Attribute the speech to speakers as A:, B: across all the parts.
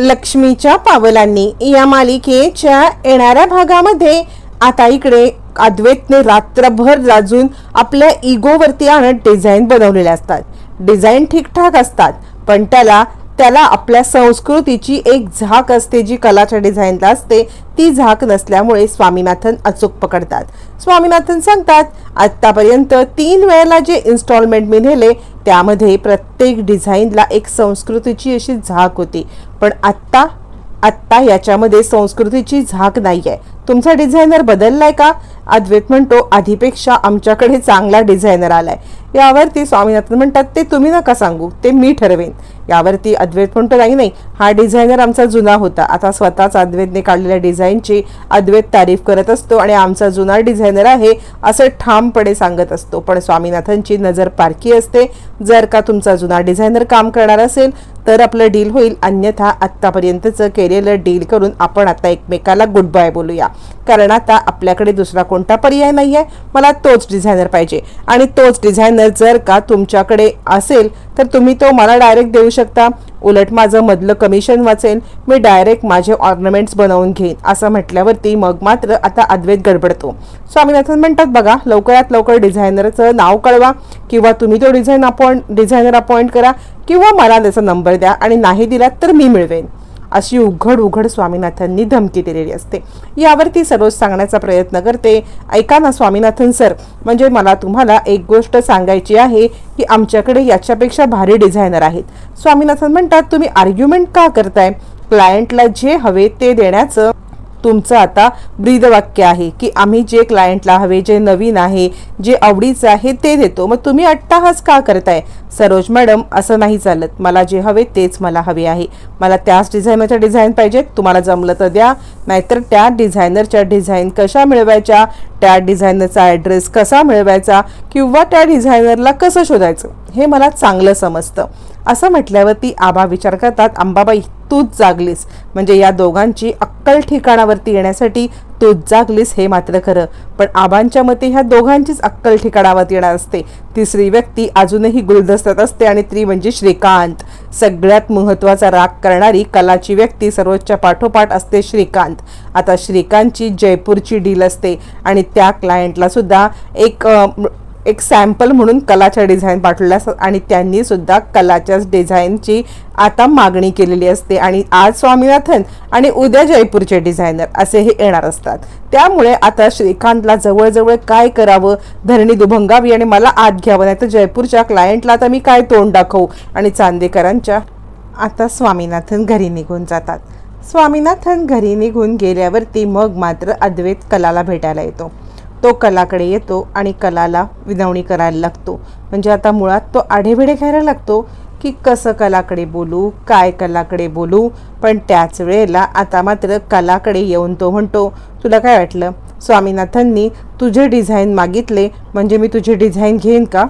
A: लक्ष्मीच्या पावलांनी या मालिकेच्या येणाऱ्या भागामध्ये आता इकडे अद्वैतने रात्रभर राजून आपल्या इगोवरती आणत डिझाईन बनवलेल्या असतात. डिझाईन ठीकठाक असतात पण त्याला त्याला आपल्या संस्कृतीची एक झाक असते जी कलाच्या डिझाईनला असते ती झाक नसल्यामुळे स्वामीनाथन अचूक पकडतात. स्वामीनाथन सांगतात आत्तापर्यंत तीन वेळेला जे इन्स्टॉलमेंट मी नेले त्यामध्ये प्रत्येक डिझाईनला एक संस्कृतीची अशी झाक होती. पण आत्ता आत्ता याच्यामध्ये संस्कृतीची झाक नाही आहे तुमचा डिझायनर बदललाय का? अद्वैत म्हणतो आधीपेक्षा आमच्याकडे चांगला डिझायनर आलाय. यावरती स्वामीनाथन म्हणतात ते तुम्ही नका सांगू ते मी ठरवेन. यावरती अद्वैत म्हणतो नाही नाही हा डिझायनर आमचा जुना होता. आता स्वतःच अद्वैतने काढलेल्या डिझाईनची अद्वैत तारीफ करत असतो आणि आमचा जुना डिझायनर आहे असं ठामपणे सांगत असतो. पण स्वामीनाथनची नजर पारखी असते. जर का तुमचा जुना डिझायनर काम करणार असेल तर आपलं डील होईल. अन्यथा आत्तापर्यंतचं केलेलं डील करून आपण आता एकमेकाला गुड बाय बोलूया. कारण आता आपल्याकडे दुसरा कोणता पर्याय नाही आहे मला तोच डिझायनर पाहिजे. आणि तोच डिझायनर जर का तुमच्याकडे असेल तर तुम्ही तो मला डायरेक्ट देऊ शकता. उलट माझं मधलं कमिशन वाचेल. मी डायरेक्ट माझे ऑर्नमेंट्स बनवून घेईन. असं म्हटल्यावरती मग मात्र आता अद्वैत गडबडतो. स्वामीनाथन म्हणतात बघा लवकरात लवकर डिझायनरचं नाव कळवा. किंवा तुम्ही तो डिझाईन अपॉइंट डिझायनर अपॉइंट करा. किंवा मला त्याचा नंबर द्या. आणि नाही दिलात तर मी मिळवेन. अशी उघड उघड स्वामीनाथांनी धमकी दिलेली असते. यावरती सरोज सांगण्याचा प्रयत्न करते ऐका ना स्वामीनाथन सर म्हणजे मला तुम्हाला एक गोष्ट सांगायची आहे की आमच्याकडे याच्यापेक्षा भारी डिझायनर आहेत. स्वामीनाथन म्हणतात तुम्ही आर्ग्युमेंट का करताय? क्लायंटला जे हवे ते देण्याचं तुमचं आता ब्रीदवाक्य आहे की आम्ही जे क्लायंटला हवे जे नवीन आहे जे आवडीचं आहे ते देतो. मग तुम्ही अट्टाहास का करताय? सरोज मॅडम असं नाही चालत. मला जे हवे तेच मला हवे आहे. मला त्याच डिझायनरच्या डिझाईन पाहिजेत. तुम्हाला जमलं तर द्या. नाहीतर त्या डिझायनरच्या डिझाईन कशा मिळवायच्या? त्या डिझायनरचा ॲड्रेस कसा मिळवायचा? किंवा त्या डिझायनरला कसं शोधायचं? हे मला चांगलं समजतं. असं म्हटल्यावरती आबा विचार करतात अंबाबाई तूच जागलीस. म्हणजे या दोघांची अक्कल ठिकाणावरती येण्यासाठी तूच जागलीस हे मात्र खरं. पण आबांच्या मते ह्या दोघांचीच अक्कल ठिकाणावरती येणार असते. तिसरी व्यक्ती अजूनही गुलदस्त्यात असते आणि ती म्हणजे श्रीकांत. सगळ्यात महत्त्वाचा राग करणारी कलाची व्यक्ती सर्वोच्च पाठोपाठ असते श्रीकांत. आता श्रीकांतची जयपूरची डील असते आणि त्या क्लायंटला सुद्धा एक एक सॅम्पल म्हणून कलाच्या डिझाईन पाठवल्या असतात आणि त्यांनीसुद्धा कलाच्याच डिझाईनची आता मागणी केलेली असते. आणि आज स्वामीनाथन आणि उद्या जयपूरचे डिझायनर असे हे येणार असतात. त्यामुळे आता श्रीकांतला जवळजवळ काय करावं? धरणी दुभंगावी आणि मला आत घ्यावं नाही तर जयपूरच्या क्लायंटला आता मी काय तोंड दाखवू? आणि चांदेकरांच्या आता स्वामीनाथन घरी निघून जातात. स्वामीनाथन घरी निघून गेल्यावरती मग मात्र अद्वैत कलाला भेटायला येतो. तो कलाकडे येतो आणि कलाला विनवणी करायला लागतो. म्हणजे आता मुळात तो आढेभिडे घ्यायला लागतो की कसं कलाकडे बोलू काय कलाकडे बोलू पण त्याच वेळेला आता मात्र कलाकडे येऊन तो म्हणतो तुला काय वाटलं? स्वामीनाथननी तुझे डिझाईन मागितले म्हणजे मी तुझे डिझाईन घेईन का?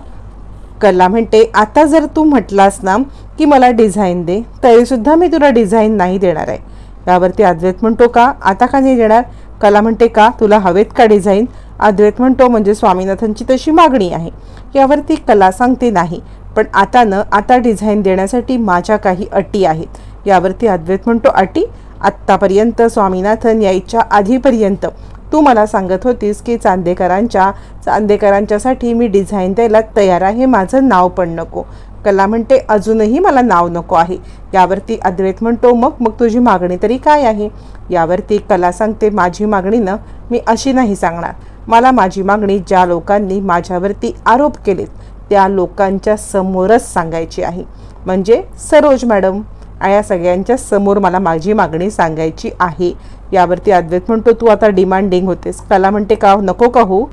A: कला म्हणते आता जर तू म्हटलास ना की मला डिझाईन दे तरीसुद्धा मी तुला डिझाईन नाही देणार आहे. यावरती अद्वैत म्हणतो का? आता का नाही देणार? कला म्हणते का? तुला हवेत का डिझाईन? अद्वैत म्हणतो म्हणजे स्वामीनाथनची तशी मागणी आहे यावरती कला सांगते नाही पण आता न आता डिझाईन देण्यासाठी माझ्या काही अटी आहेत. यावरती अद्वैत म्हणतो अटी आत्तापर्यंत स्वामीनाथन यायच्या आधीपर्यंत तू मला सांगत होतीस की चांदेकरांच्या चांदेकरांच्यासाठी मी डिझाईन द्यायला तयार आहे माझं नाव पण नको. कला म्हणते अजूनही मला नाव नको आहे. यावरती अद्वैत म्हणतो मग मग तुझी मागणी तरी काय आहे? यावरती कला सांगते माझी मागणी ना मी अशी नाही सांगणार. मला माझी मागणी ज्या लोकांनी माझ्यावरती आरोप केलेत त्या लोकांच्या समोरच सांगायची आहे. म्हणजे सरोज मॅडम या सगळ्यांच्या समोर मला माझी मागणी सांगायची आहे. यावरती अद्वैत म्हणतो तू आता डिमांडिंग होतेस. कला म्हणते का हो? नको का हो?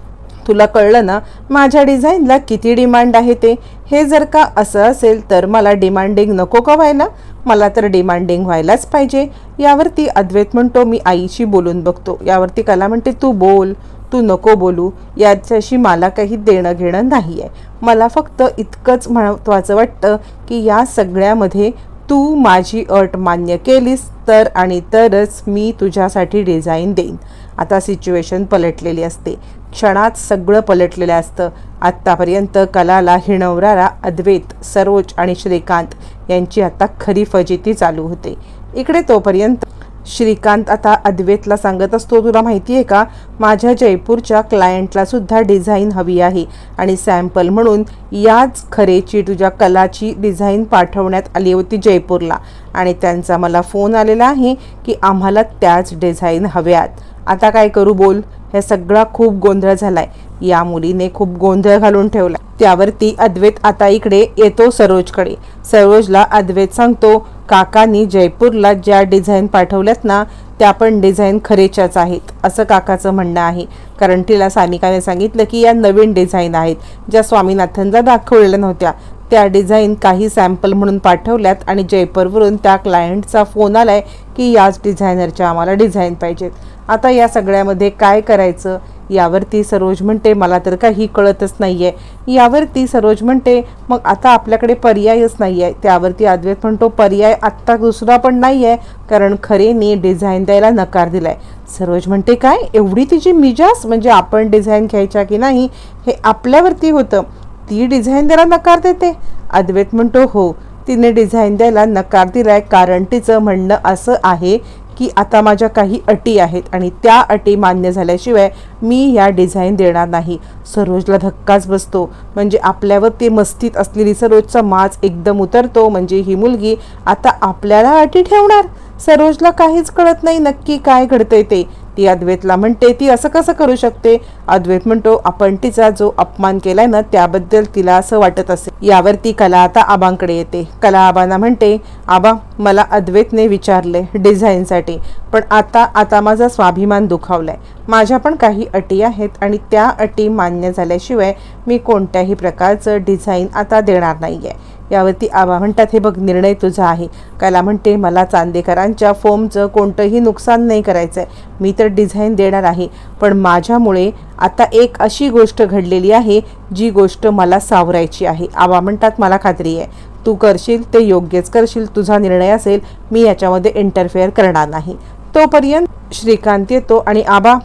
A: तुला कळलं ना माझ्या डिझाईनला किती डिमांड आहे ते? हे जर का असं असेल तर मला डिमांडिंग नको का व्हायला? मला तर डिमांडिंग व्हायलाच पाहिजे. यावरती अद्वैत म्हणतो मी आईशी बोलून बघतो. यावरती कला म्हणते तू बोल. तू नको बोलू याच्याशी मला काही देणं घेणं नाही आहे मला फक्त इतकंच महत्त्वाचं वाटतं की या सगळ्यामध्ये तू माझी अट मान्य केलीस तर आणि तरच मी तुझ्यासाठी डिझाईन देईन. आता सिच्युएशन पलटलेली असते. क्षणात सगळं पलटलेलं असतं. आत्तापर्यंत कलाला हिणवणारा अद्वैत सरोज आणि श्रीकांत यांची आता खरी फजिती चालू होते. इकडे तोपर्यंत श्रीकांत आता अद्वेतला सांगत असतो तुला माहिती आहे का? माझ्या जयपूरच्या क्लायंटला सुद्धा डिझाईन हवी आहे आणि सॅम्पल म्हणून याच खरेची तुझ्या कलाची डिझाईन पाठवण्यात आली होती जयपूरला. आणि त्यांचा मला फोन आलेला आहे की आम्हाला त्याच डिझाईन हव्यात. आता काय करू बोल? हे सगळा खूप गोंधळ झालाय. या मुलीने खूप गोंधळ घालून ठेवला त्यावरती अद्वैत आता इकडे येतो सरोजकडे. सरोजला अद्वैत सांगतो काकांनी जयपूरला ज्या डिझाईन पाठवल्यात ना त्या पण डिझाईन खरेच्याच आहेत असं काकाचं म्हणणं आहे. कारण तिला सानिकाने सांगितलं की या नवीन डिझाईन आहेत ज्या स्वामीनाथनला दाखवलेल्या नव्हत्या. त्या डिझाईन काही सॅम्पल म्हणून पाठवल्यात आणि जयपूरवरून त्या क्लायंटचा फोन आलाय की याच डिझायनरच्या आम्हाला डिझाईन पाहिजेत. आता या सगळ्यामध्ये काय करायचं? यावरती सरोज म्हणते मला तर काही कळतच नाही आहे यावरती सरोज म्हणते मग आता आपल्याकडे पर्यायच नाही आहे त्यावरती अद्वैत म्हणतो पर्याय आत्ता दुसरा पण नाही आहे कारण खरेने डिझाईन द्यायला नकार दिलाय. सरोज म्हणते काय? एवढी तिची मिजास? म्हणजे आपण डिझाईन घ्यायच्या की नाही हे आपल्यावरती होतं. ती डिझाईन द्यायला नकार देते. अद्वैत म्हणतो हो तिने डिझाईन द्यायला नकार दिलाय कारण तिचं म्हणणं असं आहे की आता माझ्या काही अटी आहेत आणि त्या अटी मान्य झाल्याशिवाय मी या डिझाईन देणार नाही. सरोजला धक्काच बसतो. म्हणजे आपल्यावर ते मस्तीत असलेली सरोजचा माज एकदम उतरतो. म्हणजे ही मुलगी आता आपल्याला अटी ठेवणार? सरोजला काहीच कळत नाही नक्की काय घडतंय ते. ती अद्वैतला म्हणते ती असं कसं करू शकते? अद्वैत म्हणतो आपण तिचा जो अपमान केलाय ना त्याबद्दल तिला असं वाटत असेल यावर ती कला आता आबांकडे येते. कला आबांना म्हणते आबा मला अद्वैतने विचारले डिझाईनसाठी पण आता आता माझा स्वाभिमान दुखावलाय. माझ्या पण काही अटी आहेत आणि त्या अटी मान्य झाल्याशिवाय मी कोणत्याही प्रकारचं डिझाईन आता देणार नाही आहे यावरती आबा म्हणतात हे बघ निर्णय तुझा आहे. कला म्हणते मला चांदेकरांच्या फोमचं कोणतंही नुकसान नाही करायचं आहे मी तर डिझाईन देणार आहे. पण माझ्यामुळे आता एक अशी गोष्ट घडलेली आहे जी गोष्ट मला सावरायची आहे. आबा म्हणतात मला खात्री आहे. तू करशील ते योग्यच करशील. तुझा निर्णय असेल मी याच्यामध्ये इंटरफेअर करणार नाही. तोपर्यंत श्रीकांत येतो आणि आबा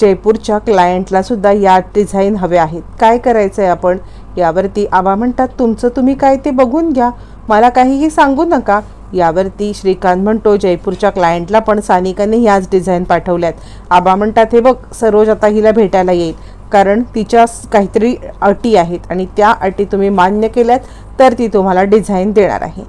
A: जयपूरच्या क्लायंटला सुद्धा या डिझाईन हवे आहेत. काय करायचं आहे आपण? यावरती आबा म्हणतात तुमचं तुम्ही काय ते बघून घ्या. मला काहीही सांगू नका. यावरती श्रीकांत म्हणतो जयपूरच्या क्लायंटला पण सानिकाने ह्याच डिझाईन पाठवल्यात. आबा म्हणतात हे बघ सरोज आता हिला भेटायला येईल. कारण तिच्या काहीतरी अटी आहेत आणि त्या अटी तुम्ही मान्य केल्यात तर ती तुम्हाला डिझाईन देणार आहे.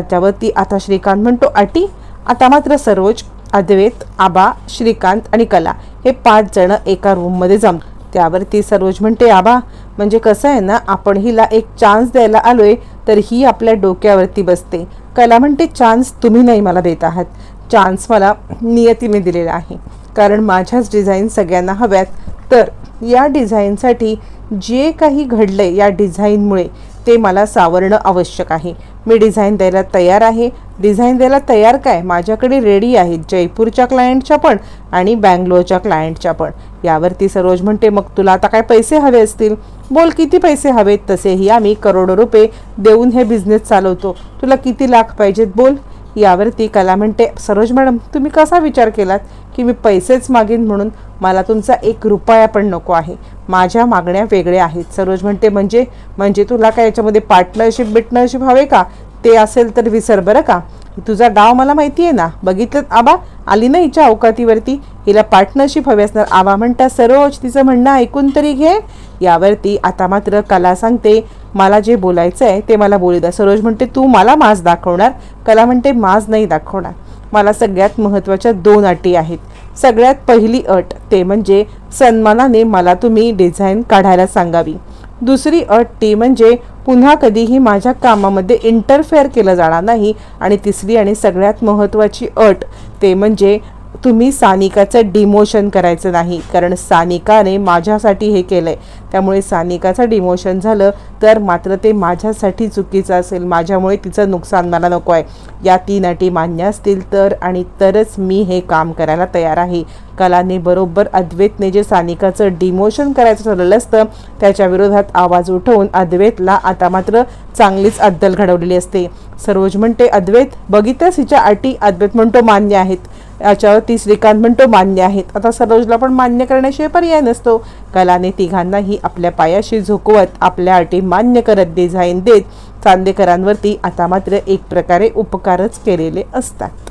A: त्यावरती आता श्रीकांत म्हणतो अटी? आता मात्र सरोज अद्वैत आबा श्रीकांत आणि कला हे पाच जण एका रूममध्ये जम त्यावरती सरोज म्हणते आबा म्हणजे कसं आहे ना आपण हिला एक चान्स द्यायला आलोय तर ही आपल्या डोक्यावरती बसते. कला म्हणते चान्स तुम्ही नाही मला देत आहात. चान्स मला नियतीने दिलेला आहे. कारण माझ्याच डिझाईन सगळ्यांना हव्यात. तर या डिझाईनसाठी जे काही घडलंय या डिझाईनमुळे ते मला सावरणं आवश्यक आहे. मी डिझाईन द्यायला तयार आहे. डिझाईन द्यायला तयार काय? माझ्याकडे रेडी आहेत जयपूरच्या क्लायंटच्या पण आणि बँगलोरच्या क्लायंटच्या पण. यावरती सरोज म्हणते मग तुला आता काय पैसे हवे असतील? बोल किती पैसे हवेत? तसेही आम्ही करोडो रुपये देऊन हे बिझनेस चालवतो. तुला किती लाख पाहिजेत? बोल. यावरती कला म्हणते सरोज मॅडम तुम्ही कसा विचार केलात की मी पैसेच मागेन म्हणून? मला तुमचा एक रुपया पण नको आहे. माझ्या मागण्या वेगळ्या आहेत. सरोज म्हणते म्हणजे म्हणजे तुला काय याच्यामध्ये पार्टनरशिप बिटनरशिप हवे का? ते असेल तर विसर बरं का? तुझा डाव मला माहिती आहे ना? बघितलं? आबा आली ना हिच्या अवकातीवरती? हिला पार्टनरशिप हवी असणार. आबा म्हणता सरोज तिचं म्हणणं ऐकून तरी घे. यावरती आता मात्र कला सांगते मला जे बोलायचं आहे ते मला बोलू द्या. सरोज म्हणते तू मला माज दाखवणार? कला म्हणते माज नाही दाखवणार. मला सगळ्यात महत्त्वाच्या दोन अटी आहेत. सगळ्यात पहिली अट ते म्हणजे सन्मानाने मला तुम्ही डिझाईन काढायला सांगावी. दुसरी अट ती म्हणजे पुन्हा कधीही माझ्या कामामध्ये इंटरफेअर केलं जाणार नाही. आणि तिसरी आणि सगळ्यात महत्त्वाची अट ते म्हणजे तुम्ही सानिकाचं डिमोशन करायचं नाही. कारण सानिकाने माझ्यासाठी हे केलं आहे त्यामुळे सानिकाचं डिमोशन झालं तर मात्र ते माझ्यासाठी चुकीचं असेल. माझ्यामुळे तिचं नुकसान मला नको आहे. या तीन अटी मान्य असतील तर आणि तरच मी हे काम करायला तयार आहे. कलाने बरोबर अद्वैतने जे सानिकाचं डिमोशन करायचं ठरलेलं असतं त्याच्या विरोधात आवाज उठवून अद्वैतला आता मात्र चांगलीच अद्दल घडवलेली असते. सरोज म्हणते अद्वैत बघितच हिच्या अटी? अद्वैत म्हणतो मान्य आहेत. याच्यावरती श्रीकांत म्हणतो मान्य आहेत. आता सरोजला पण मान्य करण्याशिवाय पर्याय नसतो. कलाने तिघांनाही आपल्या पायाशी झोकवत आपल्या अटी मान्य करत डिझाईन देत चांदेकरांवरती आता मात्र एक प्रकारे उपकारच केलेले असतात.